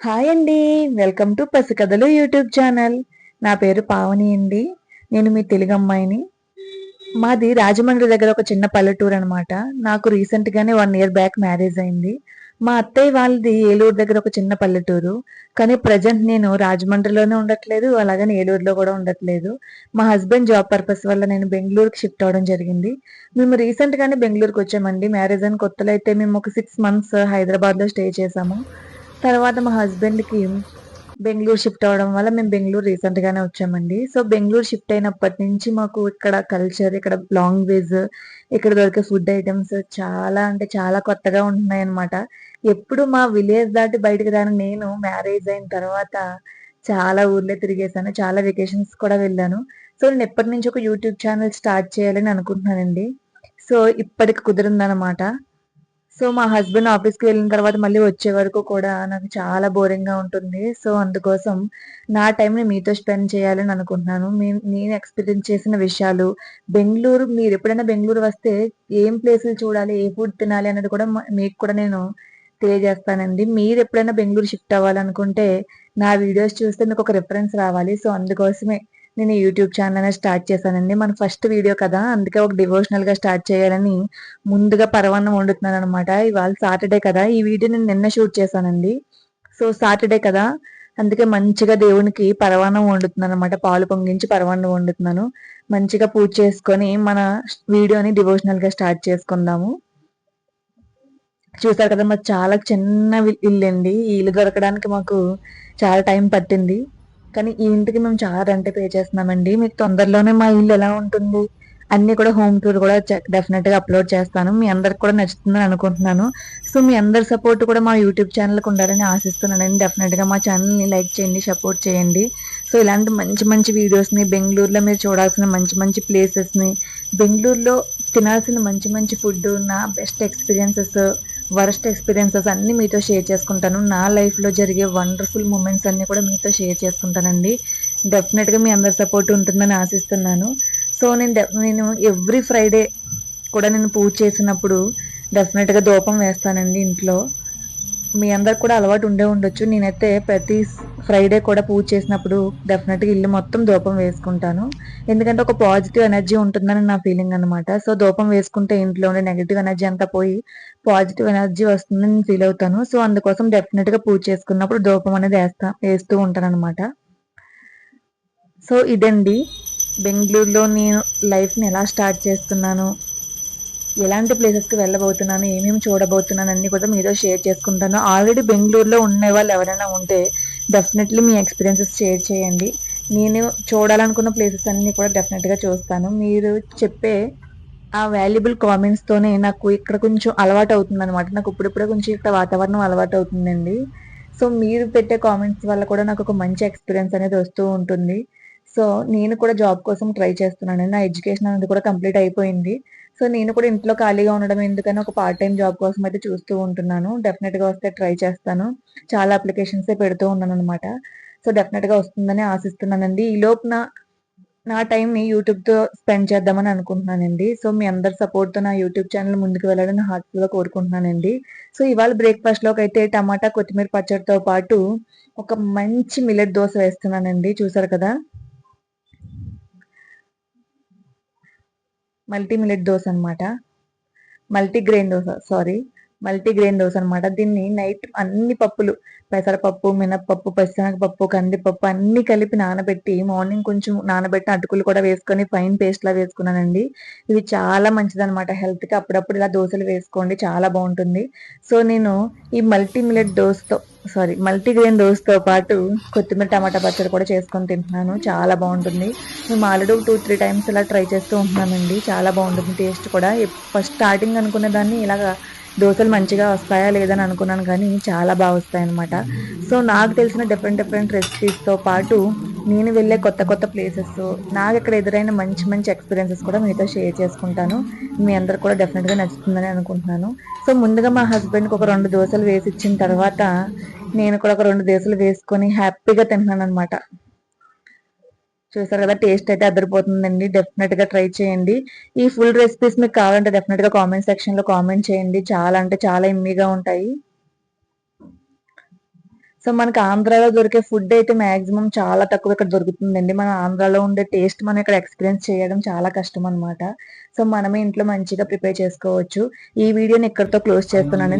Hi అండి. Welcome to Pasikathalu YouTube channel. నా పేరు పావని అండి. నేను మీ తెలుగు అమ్మాయిని. మాది రాజమండ్రి దగ్గర ఒక చిన్న పల్లెటూరు అనమాట నాకు రీసెంట్గానే వన్ ఇయర్ బ్యాక్ మ్యారేజ్ అయింది. మా అత్తయ్య వాళ్ళది ఏలూరు దగ్గర ఒక చిన్న పల్లెటూరు. కానీ ప్రజెంట్ నేను రాజమండ్రిలోనే ఉండట్లేదు అలాగని ఏలూరులో కూడా ఉండట్లేదు. మా హస్బెండ్ జాబ్ పర్పస్ వల్ల నేను బెంగళూరుకి షిఫ్ట్ అవడం జరిగింది. మేము రీసెంట్గానే బెంగళూరుకి వచ్చామండి. మ్యారేజ్ అని కొత్తలో అయితే మేము ఒక సిక్స్ మంత్స్ హైదరాబాద్లో స్టే చేసాము తర్వాత మా హస్బెండ్కి బెంగళూరు షిఫ్ట్ అవడం వల్ల మేము బెంగళూరు రీసెంట్గానే వచ్చామండి. సో బెంగళూరు షిఫ్ట్ అయినప్పటి నుంచి మాకు ఇక్కడ కల్చర్ ఇక్కడ లాంగ్వేజ్ ఇక్కడ దొరికే ఫుడ్ ఐటమ్స్ చాలా అంటే చాలా కొత్తగా ఉంటున్నాయి అనమాట ఎప్పుడు మా విలేజ్ దాటి బయటకు రాని నేను మ్యారేజ్ అయిన తర్వాత చాలా ఊర్లే తిరిగేసాను చాలా వెకేషన్స్ కూడా వెళ్ళాను. సో నేను ఎప్పటి నుంచి ఒక యూట్యూబ్ ఛానల్ స్టార్ట్ చేయాలని అనుకుంటున్నానండి. సో ఇప్పటికి కుదిరిందనమాట సో మా హస్బెండ్ ఆఫీస్కి వెళ్ళిన తర్వాత మళ్ళీ వచ్చే వరకు కూడా నాకు చాలా బోరింగ్గా ఉంటుంది. సో అందుకోసం నా టైంని మీతో స్పెండ్ చేయాలని అనుకుంటున్నాను. నేను ఎక్స్పీరియన్స్ చేసిన విషయాలు బెంగళూరు మీరు ఎప్పుడైనా బెంగళూరు వస్తే ఏం ప్లేసులు చూడాలి ఏ ఫుడ్ తినాలి అనేది కూడా మీకు కూడా నేను తెలియజేస్తానండి. మీరు ఎప్పుడైనా బెంగళూరు షిఫ్ట్ అవ్వాలనుకుంటే నా వీడియోస్ చూస్తే మీకు ఒక రిఫరెన్స్ రావాలి. సో అందుకోసమే నేను యూట్యూబ్ ఛానల్ అనేది స్టార్ట్ చేశానండి. మన ఫస్ట్ వీడియో కదా అందుకే ఒక డివోషనల్గా స్టార్ట్ చేయాలని ముందుగా పరవాన్నం వండుతున్నాను అనమాట ఇవాళ సాటర్డే కదా ఈ వీడియో నేను నిన్న షూట్ చేశానండి. సో సాటర్డే కదా అందుకే మంచిగా దేవునికి పరవాన్నం వండుతున్నాను అనమాట పాలు పొంగించి పరవాన్నం వండుతున్నాను. మంచిగా పూజ చేసుకొని మన వీడియోని డివోషనల్గా స్టార్ట్ చేసుకుందాము. చూసారు కదా మాకు చాలా చిన్న ఇల్లు అండి. ఈ ఇల్లు దొరకడానికి మాకు చాలా టైం పట్టింది. కానీ ఈ ఇంటికి మేము చాలా రెంట్ పే చేస్తున్నామండి. మీకు తొందరలోనే మా ఇల్లు ఎలా ఉంటుంది? అన్ని కూడా హోమ్ టూర్ కూడా డెఫినెట్గా అప్లోడ్ చేస్తాను. మీ అందరికి కూడా నచ్చుతుందని అనుకుంటున్నాను. సో మీ అందరి సపోర్ట్ కూడా మా యూట్యూబ్ ఛానల్కి ఉండాలని ఆశిస్తున్నానండి డెఫినెట్గా మా ఛానల్ని లైక్ చేయండి సపోర్ట్ చేయండి. సో ఇలాంటి మంచి మంచి వీడియోస్ని బెంగళూరులో మీరు చూడాల్సిన మంచి మంచి ప్లేసెస్ని బెంగళూరులో తినాల్సిన మంచి మంచి ఫుడ్ నా బెస్ట్ ఎక్స్పీరియన్సెస్ వరస్ట్ ఎక్స్పీరియన్సెస్ అన్ని మీతో షేర్ చేసుకుంటాను. నా లైఫ్లో జరిగే వండర్ఫుల్ మూమెంట్స్ అన్ని కూడా మీతో షేర్ చేసుకుంటానండి. డెఫినెట్గా మీ అందరి సపోర్ట్ ఉంటుందని ఆశిస్తున్నాను. సో నేను నేను ఎవ్రీ ఫ్రైడే కూడా నేను పూజ చేసినప్పుడు డెఫినెట్గా దూపం వేస్తానండి ఇంట్లో. మీ అందరికి కూడా అలవాటు ఉండే ఉండొచ్చు. నేనైతే ప్రతి ఫ్రైడే కూడా పూజ చేసినప్పుడు డెఫినెట్గా ఇల్లు మొత్తం దూపం వేసుకుంటాను. ఎందుకంటే ఒక పాజిటివ్ ఎనర్జీ ఉంటుందని నా ఫీలింగ్ అనమాట సో దూపం వేసుకుంటే ఇంట్లో ఉండే నెగిటివ్ ఎనర్జీ అంతా పోయి పాజిటివ్ ఎనర్జీ వస్తుందని నేను ఫీల్ అవుతాను. సో అందుకోసం డెఫినెట్గా పూజ చేసుకున్నప్పుడు దూపం అనేది వేస్తా వేస్తూ ఉంటాను అనమాట సో ఇదండి. బెంగళూరులో నేను లైఫ్ని ఎలా స్టార్ట్ చేస్తున్నాను ఎలాంటి ప్లేసెస్కి వెళ్ళబోతున్నాను ఏమేమి చూడబోతున్నాను అన్నీ కూడా మీతో షేర్ చేసుకుంటాను. ఆల్రెడీ బెంగళూరులో ఉండే వాళ్ళు ఎవరైనా ఉంటే డెఫినెట్లీ మీ ఎక్స్పీరియన్సెస్ షేర్ చేయండి. నేను చూడాలనుకున్న ప్లేసెస్ అన్నీ కూడా డెఫినెట్గా చూస్తాను. మీరు చెప్పే ఆ వాల్యుబుల్ కామెంట్స్తోనే నాకు ఇక్కడ కొంచెం అలవాటు అవుతుంది అనమాట నాకు ఇప్పుడిప్పుడే కొంచెం ఇక్కడ వాతావరణం అలవాటు అవుతుందండి. సో మీరు పెట్టే కామెంట్స్ వల్ల కూడా నాకు ఒక మంచి ఎక్స్పీరియన్స్ అనేది వస్తూ ఉంటుంది. సో నేను కూడా జాబ్ కోసం ట్రై చేస్తున్నాను. నా ఎడ్యుకేషన్ అనేది కూడా కంప్లీట్ అయిపోయింది. సో నేను కూడా ఇంట్లో ఖాళీగా ఉండడం ఎందుకని ఒక పార్ట్ టైం జాబ్ కోసం అయితే చూస్తూ ఉంటున్నాను. డెఫినెట్గా వస్తే ట్రై చేస్తాను. చాలా అప్లికేషన్సే పెడుతూ ఉన్నాను అనమాట సో డెఫినెట్గా వస్తుందని ఆశిస్తున్నానండి. ఈ లోపున నా టైంని యూట్యూబ్తో స్పెండ్ చేద్దామని అనుకుంటున్నానండి. సో మీ అందరి సపోర్ట్తో నా యూట్యూబ్ ఛానల్ ముందుకు వెళ్ళాలని హార్ట్ఫుల్గా కోరుకుంటున్నానండి. సో ఇవాళ బ్రేక్ఫాస్ట్లోకి అయితే టమాటా కొత్తిమీర పచ్చడితో పాటు ఒక మంచి మిల్లెట్ దోశ వేస్తున్నానండి. చూసారు కదా? మల్టీ మిల్లెట్ దోశ అనమాట multi grain dosa sorry. Multigrain dosa అనమాట దీన్ని నైట్ అన్ని పప్పులు పెసరపప్పు మినప్పప్పు పచ్చిశనగపప్పు కందిపప్పు అన్ని కలిపి నానబెట్టి మార్నింగ్ కొంచెం నానబెట్టి అటుకులు కూడా వేసుకొని ఫైన్ పేస్ట్ లా వేసుకున్నానండి. ఇది చాలా మంచిదనమాట హెల్త్కి అప్పుడప్పుడు ఇలా దోశలు వేసుకోండి చాలా బాగుంటుంది. సో నేను ఈ మల్టీ మిలెట్ దోశతో సారీ మల్టీగ్రెయిన్ దోశతో పాటు కొత్తిమీర టమాటా పచ్చడి కూడా చేసుకొని తింటున్నాను. చాలా బాగుంటుంది. మేము ఆల్రెడీ టూ త్రీ టైమ్స్ ఇలా ట్రై చేస్తూ ఉంటున్నానండి చాలా బాగుంటుంది టేస్ట్ కూడా. ఫస్ట్ స్టార్టింగ్ అనుకునే దాన్ని ఇలాగా దోశలు మంచిగా వస్తాయా లేదని అనుకున్నాను కానీ చాలా బాగా వస్తాయి అనమాట సో నాకు తెలిసిన డిఫరెంట్ డిఫరెంట్ రెసిపీస్తో పాటు నేను వెళ్ళే కొత్త కొత్త ప్లేసెస్ నాకు ఇక్కడ ఎదురైన మంచి మంచి ఎక్స్పీరియన్సెస్ కూడా మీతో షేర్ చేసుకుంటాను. మీ అందరు కూడా డెఫినెట్గా నచ్చుతుందని అనుకుంటున్నాను. సో ముందుగా మా హస్బెండ్కి ఒక రెండు దోశలు వేసి ఇచ్చిన తర్వాత నేను కూడా ఒక రెండు దోశలు వేసుకొని హ్యాపీగా తింటున్నాను అనమాట చూసారు కదా టేస్ట్ అయితే అదిరిపోతుందండి. డెఫినెట్గా ట్రై చేయండి. ఈ ఫుల్ రెసిపీస్ మీకు కావాలంటే డెఫినెట్గా కామెంట్ సెక్షన్లో కామెంట్ చేయండి. చాలా అంటే చాలా ఇమ్మీగా ఉంటాయి. సో మనకి ఆంధ్రాలో దొరికే ఫుడ్ అయితే మాక్సిమం చాలా తక్కువ ఇక్కడ దొరుకుతుందండి. మన ఆంధ్రాలో ఉండే టేస్ట్ మనం ఇక్కడ ఎక్స్పీరియన్స్ చేయడం చాలా కష్టం అనమాట సో మనమే ఇంట్లో మంచిగా ప్రిపేర్ చేసుకోవచ్చు. ఈ వీడియోని ఇక్కడితో క్లోజ్ చేస్తున్నాను.